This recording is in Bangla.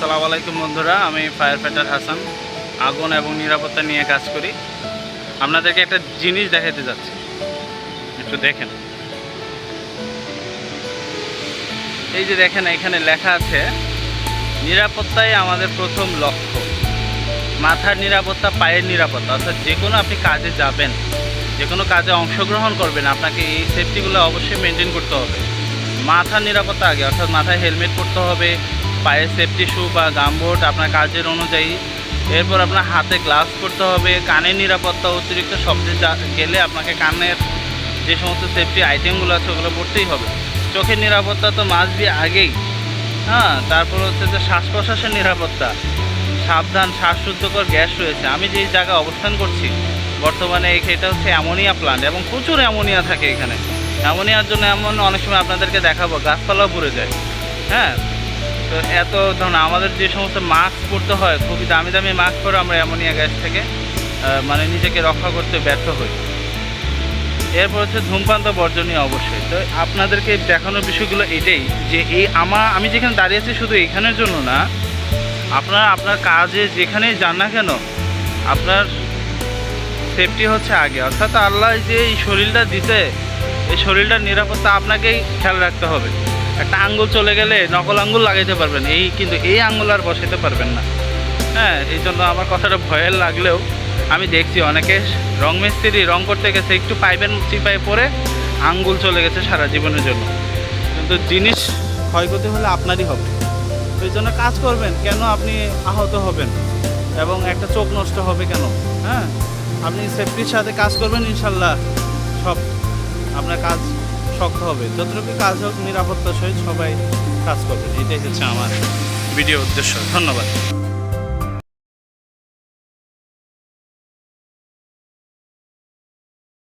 সালাম আলাইকুম বন্ধুরা, আমি ফায়ার ফাইটার হাসান। আগুন এবং নিরাপত্তা নিয়ে কাজ করি। আপনাদেরকে একটা জিনিস দেখাতে যাচ্ছি। একটু দেখেন। এই যে দেখেন, এখানে লেখা আছে, নিরাপত্তাই আমাদের প্রথম লক্ষ্য। মাথার নিরাপত্তা, পায়ের নিরাপত্তা। অর্থাৎ যে কোনো আপনি কাজে যাবেন যে কোনো কাজে অংশগ্রহণ করবেন, আপনাকে এই সেফটিগুলো অবশ্যই মেনটেন করতে হবে। মাথার নিরাপত্তা আগে, অর্থাৎ মাথায় হেলমেট পরতে হবে পায়ে সেফটি শু বা গামবোট আপনার কাজের অনুযায়ী। এরপর আপনার হাতে গ্লাভস করতে হবে, কানের নিরাপত্তা অতিরিক্ত শব্দে গেলে আপনাকে কানের যে সমস্ত সেফটি আইটেমগুলো আছে ওগুলো পড়তেই হবে। চোখের নিরাপত্তা তো মাস দিয়ে আগেই। হ্যাঁ তারপর হচ্ছে যে শ্বাস প্রশ্বাসের নিরাপত্তা। সাবধান, শ্বাসরুদ্ধকর গ্যাস রয়েছে। আমি যেই জায়গায় অবস্থান করছি, বর্তমানে এটা হচ্ছে অ্যামোনিয়া প্লান্ট এবং প্রচুর অ্যামোনিয়া থাকে এখানে। অ্যামোনিয়ার জন্য এমন অনেক সময় আপনাদেরকে দেখাবো, গাছপালাও পুড়ে যায়। হ্যাঁ তো এত ধরুন আমাদের যে সমস্ত মাস্ক পরতে হয় খুবই দামি দামি মাস্ক পরে আমরা অ্যামোনিয়া গ্যাস থেকে মানে নিজেকে রক্ষা করতে ব্যর্থ হই। এরপর হচ্ছে ধূমপান তো বর্জনীয় অবশ্যই। তো আপনাদেরকে দেখানোর বিষয়গুলো এটাই যে এই আমা, আমি যেখানে দাঁড়িয়ে আছি শুধু এখানের জন্য না, আপনার আপনার কাজে যেখানেই যান না কেন, আপনার সেফটি হচ্ছে আগে। অর্থাৎ আল্লাহ যে এই শরীরটা দিতে এই শরীরটার নিরাপত্তা আপনাকেই খেয়াল রাখতে হবে। একটা আঙ্গুল চলে গেলে নকল আঙ্গুল লাগাইতে পারবেন। এই কিন্তু এই আঙ্গুল আর বসাতে পারবেন না। হ্যাঁ এই জন্য আমার কথাটা ভয়ের লাগলেও আমি দেখছি অনেকে রং মিস্ত্রি, রং করতে গেছে, একটু পাইবেন চিপায় পরে আঙ্গুল চলে গেছে সারা জীবনের জন্য। কিন্তু জিনিস ক্ষয়ক্ষতি হলে আপনারই হবে। এই জন্য কাজ করবেন, কেন আপনি আহত হবেন? এবং একটা চোখ নষ্ট হবে কেন? হ্যাঁ আপনি সেফটির সাথে কাজ করবেন ইনশাল্লাহ। সব আপনার কাজ শক্ত হবে। যতটুকু কাজ হোক নিরাপত্তা সহিত সবাই কাজ করবেন। এটাই হচ্ছে আমার ভিডিও উদ্দেশ্য। ধন্যবাদ।